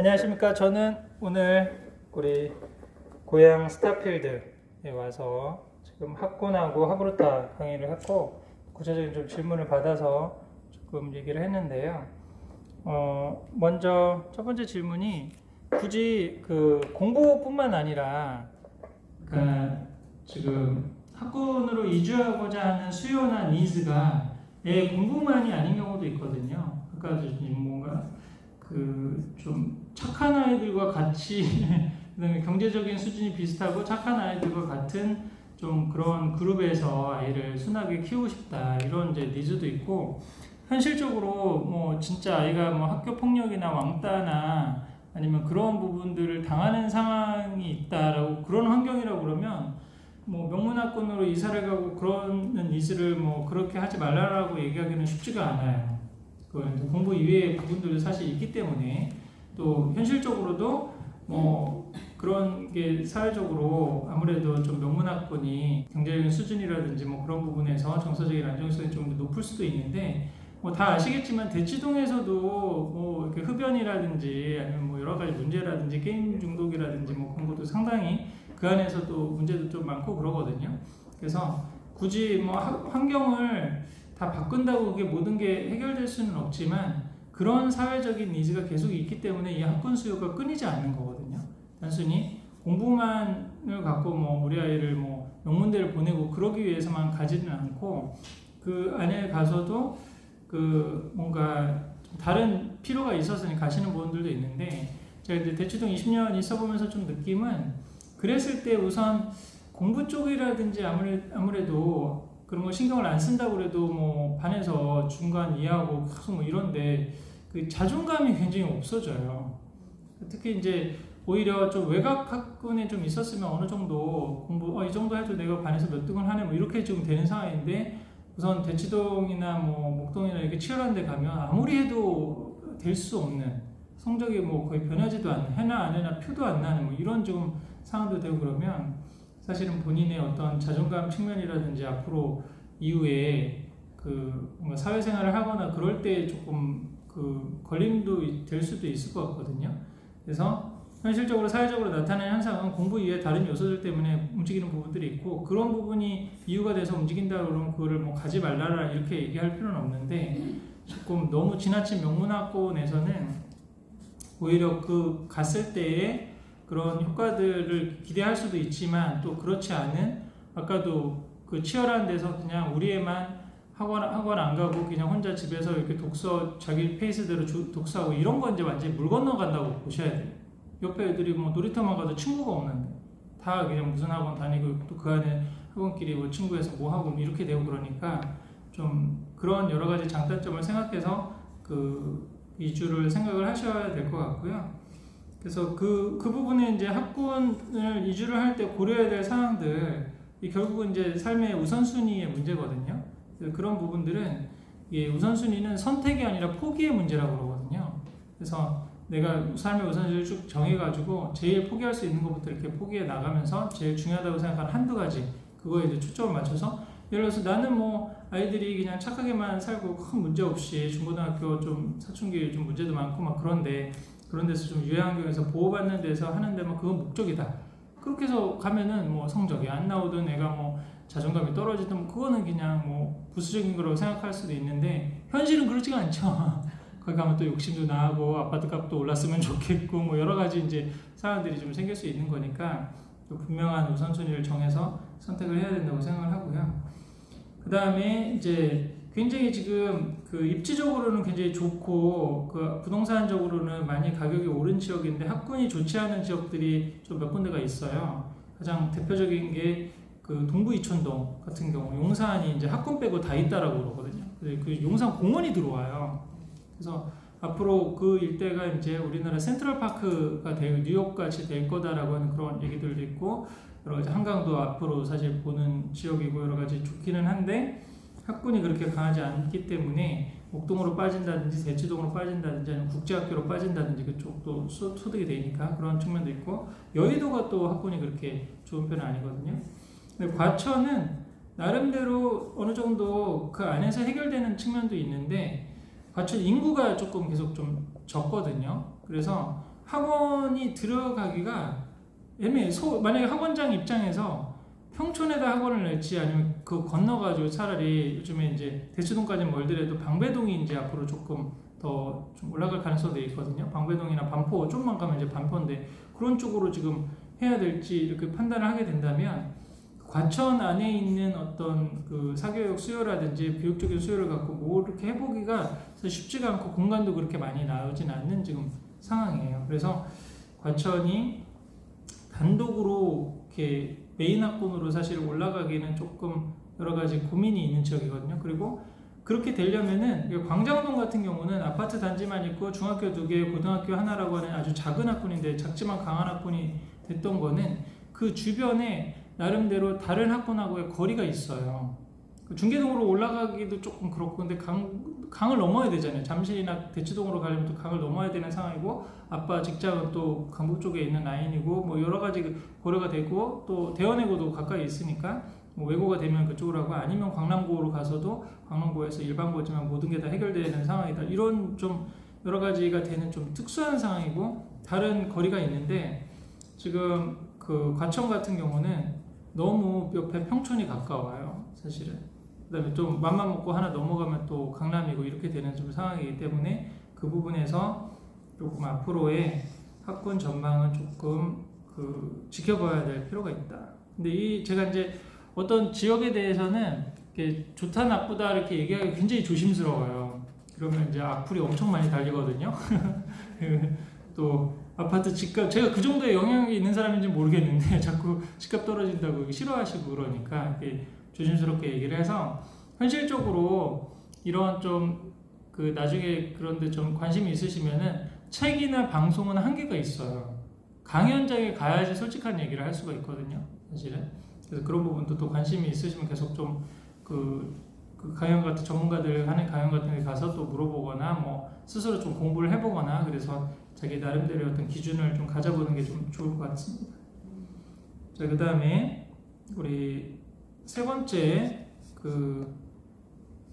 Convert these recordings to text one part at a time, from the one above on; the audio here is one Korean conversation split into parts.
안녕하십니까. 저는 오늘 우리 고향 스타필드에 와서 지금 학군하고 하브루타 강의를 했고 구체적인 좀 질문을 받아서 조금 얘기를 했는데요. 어, 먼저 첫 번째 질문이 굳이 그 공부뿐만 아니라 그 지금 학군으로 이주하고자 하는 수요나 니즈가 애 공부만이 아닌 경우도 있거든요. 아까 좀 뭔가 그 좀 착한 아이들과 같이 그다음에 경제적인 수준이 비슷하고 착한 아이들과 같은 좀 그런 그룹에서 아이를 순하게 키우고 싶다 이런 이제 니즈도 있고 현실적으로 뭐 진짜 아이가 뭐 학교 폭력이나 왕따나 아니면 그런 부분들을 당하는 상황이 있다라고 그런 환경이라고 그러면 뭐 명문학군으로 이사를 가고 그런 니즈를 뭐 그렇게 하지 말라라고 얘기하기는 쉽지가 않아요. 그 공부 이외의 부분들도 사실 있기 때문에 또 현실적으로도 뭐 그런 게 사회적으로 아무래도 좀 명문학군이 경제적인 수준이라든지 뭐 그런 부분에서 정서적인 안정성이 좀더 높을 수도 있는데 뭐 다 아시겠지만 대치동에서도 뭐 이렇게 흡연이라든지 아니면 뭐 여러 가지 문제라든지 게임 중독이라든지 뭐 그런 것도 상당히 그 안에서도 문제도 좀 많고 그러거든요. 그래서 굳이 뭐 하- 환경을 다 바꾼다고 그게 모든 게 해결될 수는 없지만 그런 사회적인 니즈가 계속 있기 때문에 이 학군 수요가 끊이지 않는 거거든요. 단순히 공부만을 갖고 뭐 우리 아이를 뭐 명문대를 보내고 그러기 위해서만 가지는 않고 그 안에 가서도 그 뭔가 좀 다른 필요가 있어서 가시는 분들도 있는데 제가 이제 대치동 20년 있어 보면서 좀 느낌은 그랬을 때 우선 공부 쪽이라든지 아무래, 아무래도 그런 거 신경을 안 쓴다고 그래도 뭐 반에서 중간 이해하고 계속 뭐 이런데 그 자존감이 굉장히 없어져요. 특히 이제 오히려 좀 외곽 학군에 좀 있었으면 어느 정도 공부 어, 이 정도 해도 내가 반에서 몇 등을 하네 뭐 이렇게 지금 되는 상황인데 우선 대치동이나 뭐 목동이나 이렇게 치열한 데 가면 아무리 해도 될 수 없는 성적이 뭐 거의 변하지도 않는 해나 안 해나 표도 안 나는 뭐 이런 지금 상황도 되고 그러면 사실은 본인의 어떤 자존감 측면이라든지 앞으로 이후에 그 뭔가 사회생활을 하거나 그럴 때 조금 그 걸림도 될 수도 있을 것 같거든요. 그래서 현실적으로 사회적으로 나타나는 현상은 공부 이외에 다른 요소들 때문에 움직이는 부분들이 있고 그런 부분이 이유가 돼서 움직인다 그러면 그거를 뭐 가지 말라라 이렇게 얘기할 필요는 없는데 조금 너무 지나친 명문학군에서는 오히려 그 갔을 때의 그런 효과들을 기대할 수도 있지만 또 그렇지 않은 아까도 그 치열한 데서 그냥 우리에만 학원 학원 안 가고 그냥 혼자 집에서 이렇게 독서 자기 페이스대로 주- 독서하고 이런 건 이제 완전히 물 건너간다고 보셔야 돼요. 옆에 애들이 뭐 놀이터만 가도 친구가 없는데 다 그냥 무슨 학원 다니고 또 그 안에 학원끼리 뭐 친구에서 뭐 하고 뭐 이렇게 되고 그러니까 좀 그런 여러 가지 장단점을 생각해서 그 이주를 생각을 하셔야 될 것 같고요. 그래서 그, 그 부분에 이제 학군을 이주를 할 때 고려해야 될 사항들, 이 결국은 이제 삶의 우선순위의 문제거든요. 그런 부분들은 우선순위는 선택이 아니라 포기의 문제라고 그러거든요. 그래서 내가 삶의 우선순위를 쭉 정해가지고 제일 포기할 수 있는 것부터 이렇게 포기해 나가면서 제일 중요하다고 생각하는 한두 가지, 그거에 이제 초점을 맞춰서 예를 들어서 나는 뭐 아이들이 그냥 착하게만 살고 큰 문제 없이 중고등학교 좀 사춘기 좀 문제도 많고 막 그런데 그런 데서 좀 유해 환경에서 보호받는 데서 하는 데만 그건 목적이다. 그렇게 해서 가면은 뭐 성적이 안 나오든 애가 뭐 자존감이 떨어지든 그거는 그냥 뭐 부수적인 거라고 생각할 수도 있는데 현실은 그렇지가 않죠. 거기 가면 또 욕심도 나고 아파트 값도 올랐으면 좋겠고 뭐 여러 가지 이제 상황들이 좀 생길 수 있는 거니까 또 분명한 우선순위를 정해서 선택을 해야 된다고 생각을 하고요. 그 다음에 이제 굉장히 지금 그 입지적으로는 굉장히 좋고 그 부동산적으로는 많이 가격이 오른 지역인데 학군이 좋지 않은 지역들이 좀 몇 군데가 있어요. 가장 대표적인 게 그 동부 이촌동 같은 경우 용산이 이제 학군 빼고 다 있다라고 그러거든요. 그 용산 공원이 들어와요. 그래서 앞으로 그 일대가 이제 우리나라 센트럴 파크가 될 뉴욕 같이 될 거다라고 하는 그런 얘기들도 있고 여러 가지 한강도 앞으로 사실 보는 지역이고 여러 가지 좋기는 한데 학군이 그렇게 강하지 않기 때문에 목동으로 빠진다든지 대치동으로 빠진다든지 아니면 국제학교로 빠진다든지 그쪽도 소- 소득이 되니까 그런 측면도 있고 여의도가 또 학군이 그렇게 좋은 편은 아니거든요. 근데 과천은 나름대로 어느 정도 그 안에서 해결되는 측면도 있는데 과천 인구가 조금 계속 좀 적거든요. 그래서 학원이 들어가기가 애매해. 소, 만약에 학원장 입장에서 평촌에다 학원을 낼지 아니면 그 건너가지고 차라리 요즘에 이제 대치동까지는 멀더라도 방배동이 이제 앞으로 조금 더 좀 올라갈 가능성도 있거든요. 방배동이나 반포 좀만 가면 이제 반포인데 그런 쪽으로 지금 해야 될지 이렇게 판단을 하게 된다면 과천 안에 있는 어떤 그 사교육 수요라든지 교육적인 수요를 갖고 뭐 이렇게 해보기가 쉽지가 않고 공간도 그렇게 많이 나오진 않는 지금 상황이에요. 그래서 과천이 단독으로 이렇게 메인 학군으로 사실 올라가기는 조금 여러 가지 고민이 있는 지역이거든요. 그리고 그렇게 되려면은 이 광장동 같은 경우는 아파트 단지만 있고 중학교 두 개, 고등학교 하나라고 하는 아주 작은 학군인데 작지만 강한 학군이 됐던 거는 그 주변에 나름대로 다른 학군하고의 거리가 있어요. 그 중계동으로 올라가기도 조금 그렇고 근데 강, 강을 넘어야 되잖아요. 잠실이나 대치동으로 가려면 또 강을 넘어야 되는 상황이고 아빠 직장은 또 강북 쪽에 있는 라인이고 뭐 여러 가지 그 고려가 되고 또 대원해고도 가까이 있으니까 뭐 외고가 되면 그쪽으로 하고 아니면 광남고로 가서도 광남고에서 일반고지만 모든 게 다 해결되는 상황이다. 이런 좀 여러 가지가 되는 좀 특수한 상황이고 다른 거리가 있는데 지금 그 과천 같은 경우는 너무 옆에 평촌이 가까워요. 사실은. 그다음에 좀 맘만 먹고 하나 넘어가면 또 강남이고 이렇게 되는 좀 상황이기 때문에 그 부분에서 조금 앞으로의 학군 전망은 조금 그 지켜봐야 될 필요가 있다. 근데 이 제가 이제 어떤 지역에 대해서는 이렇게 좋다 나쁘다 이렇게 얘기하기 굉장히 조심스러워요. 그러면 이제 악플이 엄청 많이 달리거든요. 또 아파트 집값 제가 그 정도의 영향이 있는 사람인지 모르겠는데 자꾸 집값 떨어진다고 싫어하시고 그러니까 이렇게 조심스럽게 얘기를 해서 현실적으로 이런 좀 그 나중에 그런데 좀 관심이 있으시면은 책이나 방송은 한계가 있어요. 강연장에 가야지 솔직한 얘기를 할 수가 있거든요. 사실은. 그래서 그런 부분도 또 관심이 있으시면 계속 좀그 그 강연 같은 전문가들 하는 강연 같은 데 가서 또 물어보거나 뭐 스스로 좀 공부를 해보거나 그래서 자기 나름대로의 어떤 기준을 좀 가져보는 게 좀 좋을 것 같습니다. 자, 그 다음에 우리 세 번째 그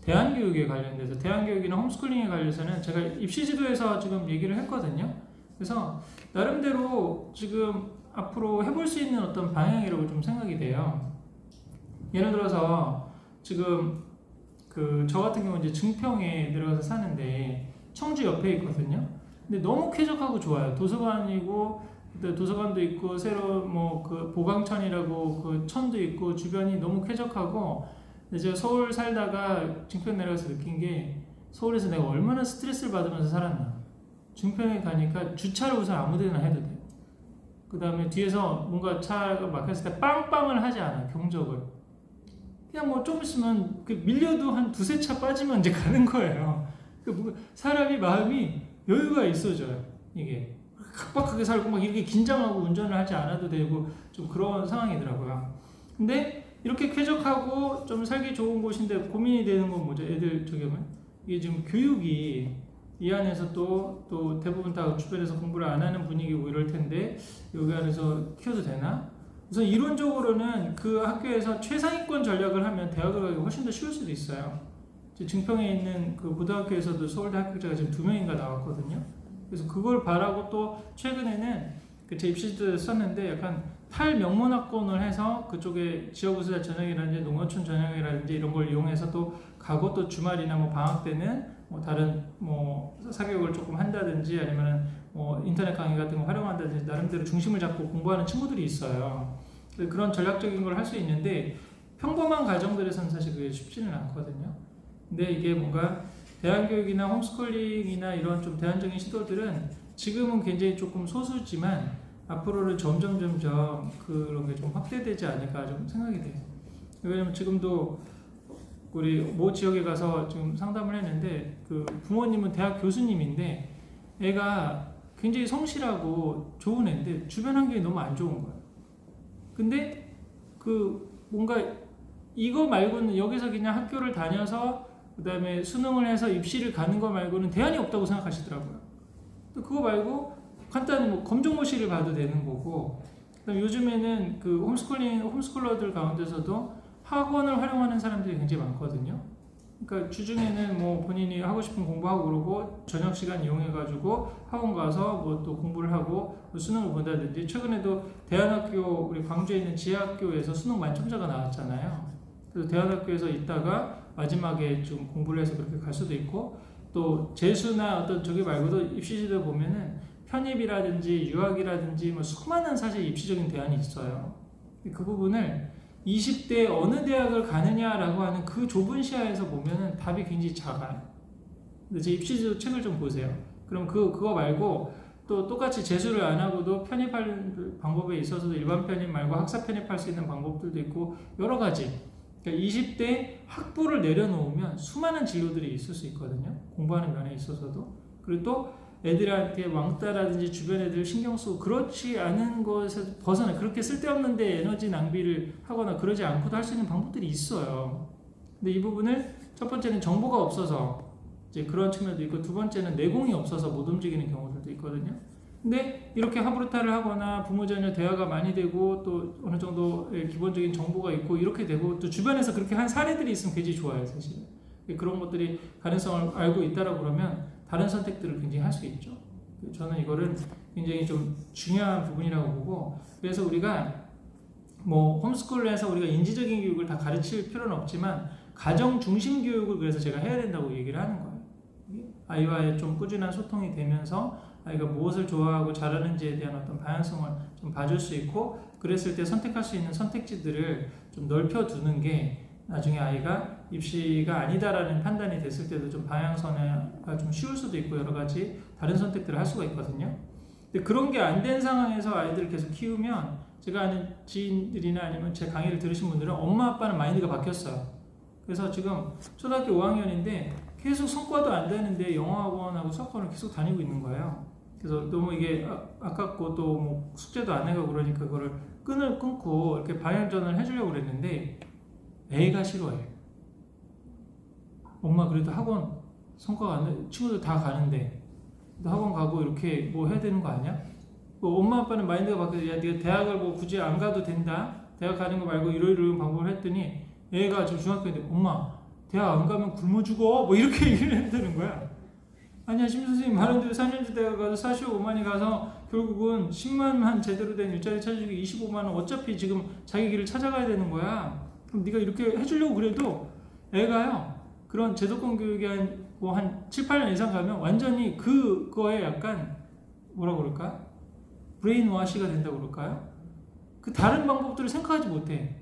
대안교육에 관련돼서 대안교육이나 홈스쿨링에 관련해서는 제가 입시지도에서 지금 얘기를 했거든요. 그래서 나름대로 지금 앞으로 해볼 수 있는 어떤 방향이라고 좀 생각이 돼요. 예를 들어서 지금 그 저 같은 경우 이제 증평에 내려가서 사는데 청주 옆에 있거든요. 근데 너무 쾌적하고 좋아요. 도서관이고 또 도서관도 있고 새로 뭐그 보강천이라고 그 천도 있고 주변이 너무 쾌적하고 제가 서울 살다가 증평 내려가서 느낀 게 서울에서 내가 얼마나 스트레스를 받으면서 살았나. 증평에 가니까 주차를 우선 아무데나 해도 돼요. 그 다음에 뒤에서 뭔가 차가 막혔을 때 빵빵을 하지 않아 경적을. 그냥 뭐 좀 있으면 그 밀려도 한 두세 차 빠지면 이제 가는 거예요. 그 사람이 마음이 여유가 있어져요. 이게 각박하게 살고 막 이렇게 긴장하고 운전을 하지 않아도 되고 좀 그런 상황이더라고요. 근데 이렇게 쾌적하고 좀 살기 좋은 곳인데 고민이 되는 건 뭐죠? 애들 저기 면 이게 지금 교육이 이 안에서 또, 또 대부분 다 주변에서 공부를 안 하는 분위기고 이럴 텐데 여기 안에서 키워도 되나? 우선 이론적으로는 그 학교에서 최상위권 전략을 하면 대학을 가기 훨씬 더 쉬울 수도 있어요. 증평에 있는 그 고등학교에서도 서울대 합격자가 지금 두 명인가 나왔거든요. 그래서 그걸 바라고 또 최근에는 그 제 입시도 썼는데 약간 탈명문학권을 해서 그쪽에 지역우수자 전형이라든지 농어촌 전형이라든지 이런 걸 이용해서 또 가고 또 주말이나 뭐 방학 때는 뭐 다른 뭐 사교육을 조금 한다든지 아니면은 뭐 인터넷 강의 같은 거 활용한다든지 나름대로 중심을 잡고 공부하는 친구들이 있어요. 그런 전략적인 걸 할 수 있는데 평범한 가정들에서는 사실 그게 쉽지는 않거든요. 근데 이게 뭔가 대안교육이나 홈스쿨링이나 이런 좀 대안적인 시도들은 지금은 굉장히 조금 소수지만 앞으로는 점점 점점 그런 게 좀 확대되지 않을까 좀 생각이 돼요. 왜냐면 지금도 우리 모 지역에 가서 지금 상담을 했는데 그 부모님은 대학 교수님인데 애가 굉장히 성실하고 좋은 애인데 주변 환경이 너무 안 좋은 거예요. 근데 그 뭔가 이거 말고는 여기서 그냥 학교를 다녀서 그 다음에 수능을 해서 입시를 가는 거 말고는 대안이 없다고 생각하시더라고요. 또 그거 말고 간단히 뭐 검정고시를 봐도 되는 거고 그다음 요즘에는 그 홈스쿨링 홈스쿨러들 가운데서도 학원을 활용하는 사람들이 굉장히 많거든요. 그러니까 주중에는 뭐 본인이 하고 싶은 공부하고 그러고 저녁 시간 이용해가지고 학원 가서 뭐 또 공부를 하고 뭐 수능을 본다든지 최근에도 대안학교 우리 광주에 있는 지하학교에서 수능 만점자가 나왔잖아요. 그래서 대안학교에서 있다가 마지막에 좀 공부를 해서 그렇게 갈 수도 있고 또 재수나 어떤 저기 말고도 입시지도 보면은 편입이라든지 유학이라든지 뭐 수많은 사실 입시적인 대안이 있어요. 그 부분을 20대 어느 대학을 가느냐라고 하는 그 좁은 시야에서 보면은 답이 굉장히 작아요. 근데 제 입시지도 책을 좀 보세요. 그럼 그 그거 말고 또 똑같이 재수를 안 하고도 편입할 방법에 있어서도 일반 편입 말고 학사 편입할 수 있는 방법들도 있고 여러 가지. 그러니까 20대 학부를 내려놓으면 수많은 진로들이 있을 수 있거든요. 공부하는 면에 있어서도. 그리고 또 애들한테 왕따라든지 주변 애들 신경 쓰고 그렇지 않은 것에서 벗어나 그렇게 쓸데없는데 에너지 낭비를 하거나 그러지 않고도 할 수 있는 방법들이 있어요. 근데 이 부분을 첫 번째는 정보가 없어서 이제 그런 측면도 있고 두 번째는 내공이 없어서 못 움직이는 경우들도 있거든요. 근데 이렇게 하브르타를 하거나 부모 자녀 대화가 많이 되고 또 어느 정도의 기본적인 정보가 있고 이렇게 되고 또 주변에서 그렇게 한 사례들이 있으면 굉장히 좋아요, 사실은. 그런 것들이 가능성을 알고 있다라고 그러면 다른 선택들을 굉장히 할 수 있죠. 저는 이거를 굉장히 좀 중요한 부분이라고 보고 그래서 우리가 뭐 홈스쿨에서 우리가 인지적인 교육을 다 가르칠 필요는 없지만 가정 중심 교육을 그래서 제가 해야 된다고 얘기를 하는 거예요. 아이와의 좀 꾸준한 소통이 되면서 아이가 무엇을 좋아하고 잘하는지에 대한 어떤 방향성을 좀 봐줄 수 있고 그랬을 때 선택할 수 있는 선택지들을 좀 넓혀두는 게 나중에 아이가 입시가 아니다라는 판단이 됐을 때도 좀 방향선가 좀 쉬울 수도 있고 여러 가지 다른 선택들을 할 수가 있거든요. 근데 그런 게 안 된 상황에서 아이들을 계속 키우면 제가 아는 지인들이나 아니면 제 강의를 들으신 분들은 엄마 아빠는 마인드가 바뀌었어요. 그래서 지금 초등학교 5학년인데 계속 성과도 안 되는데 영어학원하고 수학원을 계속 다니고 있는 거예요. 그래서 너무 이게 아- 아깝고 또 뭐 숙제도 안 해가고 그러니까 그거를 끈을 끊고 이렇게 방향전을 해주려고 그랬는데 애가 싫어해. 엄마 그래도 학원 성과가 안 돼. 친구들 다 가는데 너 학원 가고 이렇게 뭐 해야 되는 거 아니야? 뭐 엄마 아빠는 마인드가 바뀌어서 야 네가 대학을 뭐 굳이 안 가도 된다. 대학 가는 거 말고 이러이러한 방법을 했더니 애가 지금 중학교인데 엄마 대학 안 가면 굶어 죽어 뭐 이렇게 얘기를 한다는 거야. 아니야 심 선생님 대로 4년제 대학 가서 45만이 가서 결국은 10만만 제대로 된 일자리 찾아주기 25만 원 어차피 지금 자기 길을 찾아가야 되는 거야. 그럼 네가 이렇게 해주려고 그래도 애가요 그런 제도권 교육이 한, 뭐 한 7, 8년 이상 가면 완전히 그거에 약간 뭐라 그럴까? 브레인 와시가 된다고 그럴까요? 그 다른 방법들을 생각하지 못해.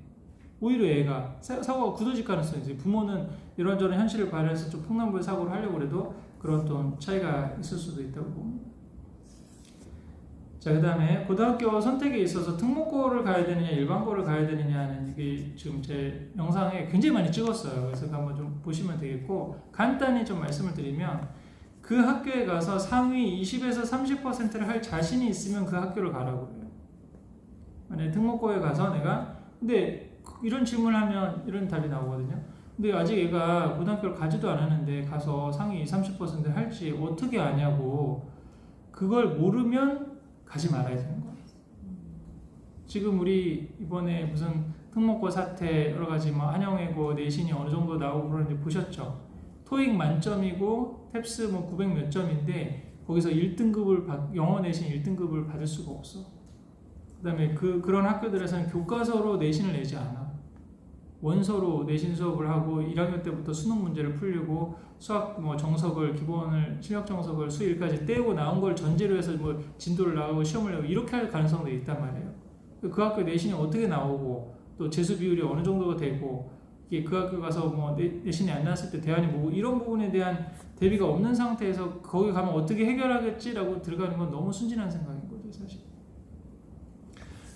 오히려 애가 사- 사고가 굳어질 가능성이 있어요. 부모는 이런저런 현실을 발휘해서 좀 폭남부의 사고를 하려고 해도 그런 또 차이가 있을 수도 있다고 봅니다. 자, 그 다음에 고등학교 선택에 있어서 특목고를 가야 되느냐, 일반고를 가야 되느냐는 이게 지금 제 영상에 굉장히 많이 찍었어요. 그래서 한번 좀 보시면 되겠고, 간단히 좀 말씀을 드리면, 그 학교에 가서 상위 20에서 30%를 할 자신이 있으면 그 학교를 가라고 그래요. 만약에 특목고에 가서 내가, 근데 이런 질문을 하면 이런 답이 나오거든요. 근데 아직 얘가 고등학교를 가지도 않았는데 가서 상위 20, 30% 할지 어떻게 아냐고 그걸 모르면 가지 말아야 되는 거예요. 지금 우리 이번에 무슨 특목고 사태 여러 가지 뭐 한영외고 내신이 어느 정도 나오고 그러는데 보셨죠? 토익 만점이고 탭스 뭐 900 몇 점인데 거기서 1등급을 영어 내신 1등급을 받을 수가 없어. 그다음에 그 그런 학교들에서는 교과서로 내신을 내지 않아. 원서로 내신 수업을 하고 1학년 때부터 수능 문제를 풀려고 수학 뭐 정석을 기본을 실력 정석을 수1까지 떼고 나온 걸 전제로 해서 뭐 진도를 나가고 시험을 내고 이렇게 할 가능성도 있단 말이에요. 그 학교 내신이 어떻게 나오고 또 재수 비율이 어느 정도가 되고 이게 그 학교 가서 뭐 내, 내신이 안 나왔을 때 대안이 뭐고 이런 부분에 대한 대비가 없는 상태에서 거기 가면 어떻게 해결하겠지라고 들어가는 건 너무 순진한 생각인 거죠 사실.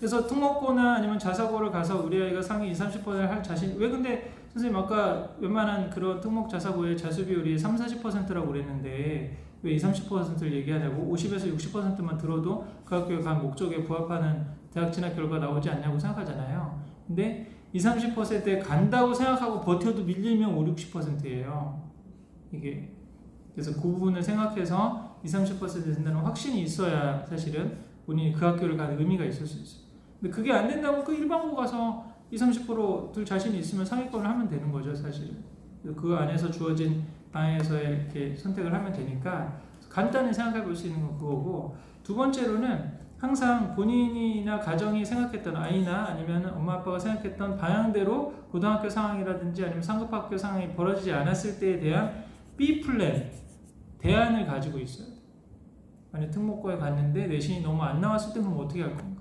그래서 특목고나 아니면 자사고를 가서 우리 아이가 상위 20, 30%를 할 자신 왜 근데 선생님 아까 웬만한 그런 특목 자사고의 자수 비율이 3, 40%라고 그랬는데 왜 20, 30%를 얘기하냐고 50에서 60%만 들어도 그 학교에 간 목적에 부합하는 대학 진학 결과 나오지 않냐고 생각하잖아요. 근데 20, 30%에 간다고 생각하고 버텨도 밀리면 5, 60%예요. 이게 그래서 그 부분을 생각해서 20, 30% 된다는 확신이 있어야 사실은 본인이 그 학교를 가는 의미가 있을 수 있어요. 근데 그게 안 된다고 그 일반고 가서 20, 30%둘 자신이 있으면 상위권을 하면 되는 거죠, 사실은. 그 안에서 주어진 방에서의 이렇게 선택을 하면 되니까 간단히 생각해 볼 수 있는 건 그거고 두 번째로는 항상 본인이나 가정이 생각했던 아이나 아니면 엄마 아빠가 생각했던 방향대로 고등학교 상황이라든지 아니면 상급학교 상황이 벌어지지 않았을 때에 대한 B 플랜 대안을 가지고 있어요. 만약 특목고에 갔는데 내신이 너무 안 나왔을 때 그럼 어떻게 할 건가?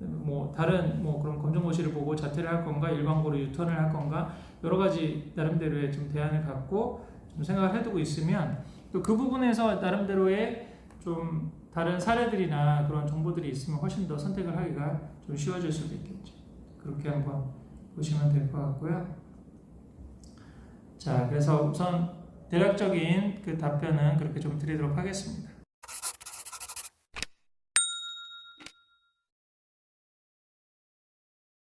뭐 다른 뭐 그런 검정고시를 보고 자퇴를 할 건가 일반고로 유턴을 할 건가 여러 가지 나름대로의 좀 대안을 갖고 좀 생각을 해두고 있으면 또 그 부분에서 나름대로의 좀 다른 사례들이나 그런 정보들이 있으면 훨씬 더 선택을 하기가 좀 쉬워질 수도 있겠죠. 그렇게 한번 보시면 될 것 같고요. 자, 그래서 우선 대략적인 그 답변은 그렇게 좀 드리도록 하겠습니다.